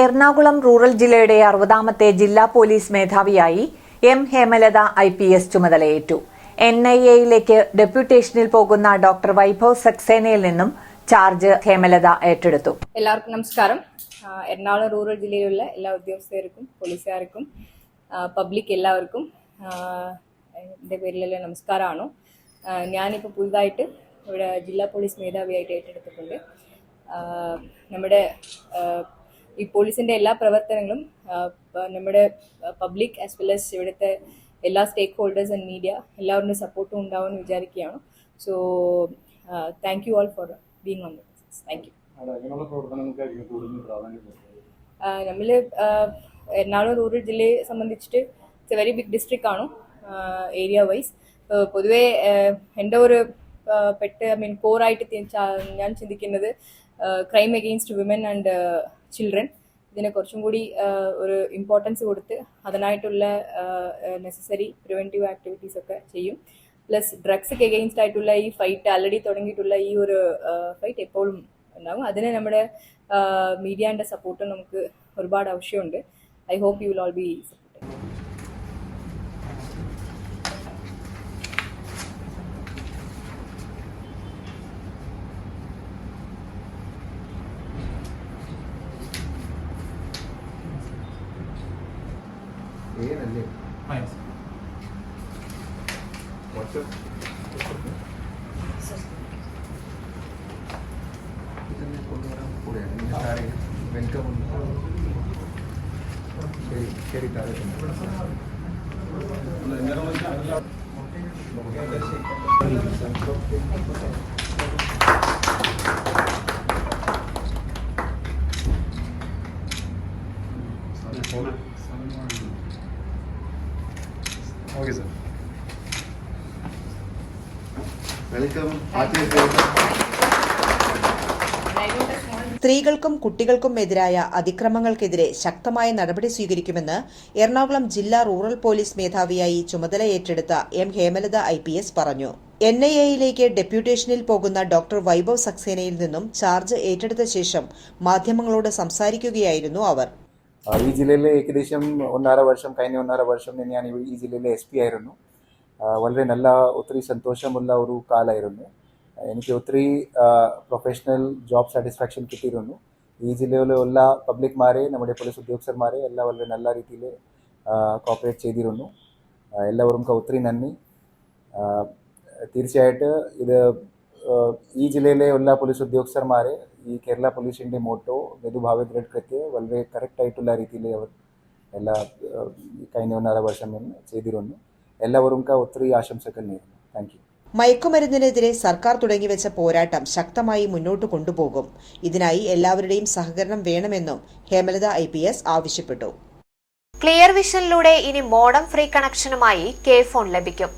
Ernakulam rural ജില്ലയുടെ അറുപതാമത്തെ ജില്ലാ പോലീസ് മേധാവിയായി M Hemalatha I P S ചുമതലയേറ്റു. എൻ ഐ എയിലേക്ക് ഡെപ്യൂട്ടേഷനിൽ പോകുന്ന ഡോക്ടർ വൈഭവ് സക്സേനയിൽ നിന്നും ചാർജ് ഹേമലത ഏറ്റെടുത്തു. എല്ലാവർക്കും നമസ്കാരം. എറണാകുളം റൂറൽ ജില്ലയിലുള്ള എല്ലാ ഉദ്യോഗസ്ഥർക്കും പോലീസുകാർക്കും പബ്ലിക് എല്ലാവർക്കും എന്റെ പേരിലെല്ലാം നമസ്കാരമാണ്. ഞാനിപ്പോൾ പുതുതായിട്ട് ഇവിടെ ജില്ലാ പോലീസ് മേധാവിയായിട്ട് ഏറ്റെടുത്തിട്ടുണ്ട്. നമ്മുടെ ഈ പോലീസിന്റെ എല്ലാ പ്രവർത്തനങ്ങളും നമ്മുടെ പബ്ലിക് ആസ് വെൽ ആസ് ഇവിടുത്തെ എല്ലാ സ്റ്റേക്ക് ഹോൾഡേഴ്സ് ആൻഡ് മീഡിയ എല്ലാവരുടെയും സപ്പോർട്ടും ഉണ്ടാവുമെന്ന് വിചാരിക്കുകയാണ്. So thank you all for being on thank you. നമ്മൾ എറണാകുളം റൂറൽ ജില്ലയെ സംബന്ധിച്ചിട്ട് it's a very big district ആണ് ഏരിയ വൈസ് പൊതുവേ എന്റെ ഒരു പെട്ട് ഐ മീൻ കോറായിട്ട് ഞാൻ ചിന്തിക്കുന്നത് crime against women and children ഇതിനെ കുറച്ചും കൂടി ഒരു ഇമ്പോർട്ടൻസ് കൊടുത്ത് അതിനായിട്ടുള്ള നെസസറി പ്രിവെന്റീവ് ആക്ടിവിറ്റീസ് ഒക്കെ ചെയ്യും. പ്ലസ് ഡ്രഗ്സ് എഗെയിൻസ്റ്റ് ആയിട്ടുള്ള ഈ ഫൈറ്റ് ആൾറെഡി തുടങ്ങിയിട്ടുള്ള ഈ ഒരു ഫൈറ്റ് എപ്പോഴും ഉണ്ടാകും അതിന് നമ്മുടെ മീഡിയാന്റെ സപ്പോർട്ടും നമുക്ക് ഒരുപാട് ആവശ്യമുണ്ട്. I hope you will all be ಏನಲ್ಲಿ ವಾಟ್ಸಪ್ ಇದನ್ನೇ ಕೊಡುವರ ಕೂಡ ನಿಮ್ಮ ತಾರಿಗೆ ವೆಲ್ಕಮ್ ശരി ശരി താഴെ സംസ്കൃതി ഓക്കെ സാർ. വെൽക്കം. സ്ത്രീകൾക്കും കുട്ടികൾക്കും എതിരായ അതിക്രമങ്ങൾക്കെതിരെ ശക്തമായ നടപടി സ്വീകരിക്കുമെന്ന് എറണാകുളം ജില്ലാ റൂറൽ പോലീസ് മേധാവിയായി ചുമതല ഏറ്റെടുത്ത M Hemalatha I P S പറഞ്ഞു. എൻ ഐ എയിലേക്ക് ഡെപ്യൂട്ടേഷനിൽ പോകുന്ന ഡോക്ടർ വൈഭവ് സക്സേനയിൽ നിന്നും ചാർജ് ഏറ്റെടുത്ത ശേഷം മാധ്യമങ്ങളോട് സംസാരിക്കുകയായിരുന്നു അവർ. ഈ ജില്ലയിലെ ഏകദേശം ഒന്നര വർഷം കഴിഞ്ഞ ഒന്നര വർഷം ഞാൻ ഈ ജില്ലയിലെ എസ് പി ആയിരുന്നു. വളരെ നല്ല ഒത്തിരി സന്തോഷമുള്ള ഒരു കാലമായിരുന്നു എനിക്ക് ഒത്തിരി പ്രൊഫഷണൽ ജോബ് സാറ്റിസ്ഫാക്ഷൻ കിട്ടിയിരുന്നു. ഈ ജില്ലയിലെ എല്ലാ പബ്ലിക്മാരെ നമ്മുടെ പോലീസ് ഉദ്യോഗസ്ഥന്മാരെ എല്ലാം വളരെ നല്ല രീതിയിൽ കോപ്പറേറ്റ് ചെയ്തിരുന്നു. എല്ലാവർക്കും ഒത്തിരി നന്ദി. തീർച്ചയായിട്ട് ഇത് ഈ ജില്ലയിലെ എല്ലാ പോലീസ് ഉദ്യോഗസ്ഥന്മാരെ ഈ കേരള പോലീസിന്റെ മോട്ടോ കൃത്യ വളരെ കറക്റ്റ് ആയിട്ടുള്ള രീതിയിൽ അവർ എല്ലാ കഴിഞ്ഞ ഒന്നര വർഷം ചെയ്തിരുന്നു. എല്ലാവർക്കും ഒത്തിരി ആശംസകൾ നേരുന്നു. താങ്ക് യു മയക്കുമരുന്നിനെതിരെ സർക്കാർ തുടങ്ങിവെച്ച പോരാട്ടം ശക്തമായി മുന്നോട്ട് കൊണ്ടുപോകും. ഇതിനായി എല്ലാവരുടെയും സഹകരണം വേണമെന്നും ഹേമലത ഐ പി എസ് ആവശ്യപ്പെട്ടു. ക്ലിയർ വിഷനിലൂടെ ഇനി മോഡം ഫ്രീ കണക്ഷനുമായി കെ ഫോൺ ലഭിക്കും.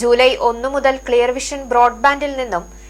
ജൂലൈ ഒന്നു മുതൽ ക്ലിയർ വിഷൻ ബ്രോഡ്ബാൻഡിൽ നിന്നും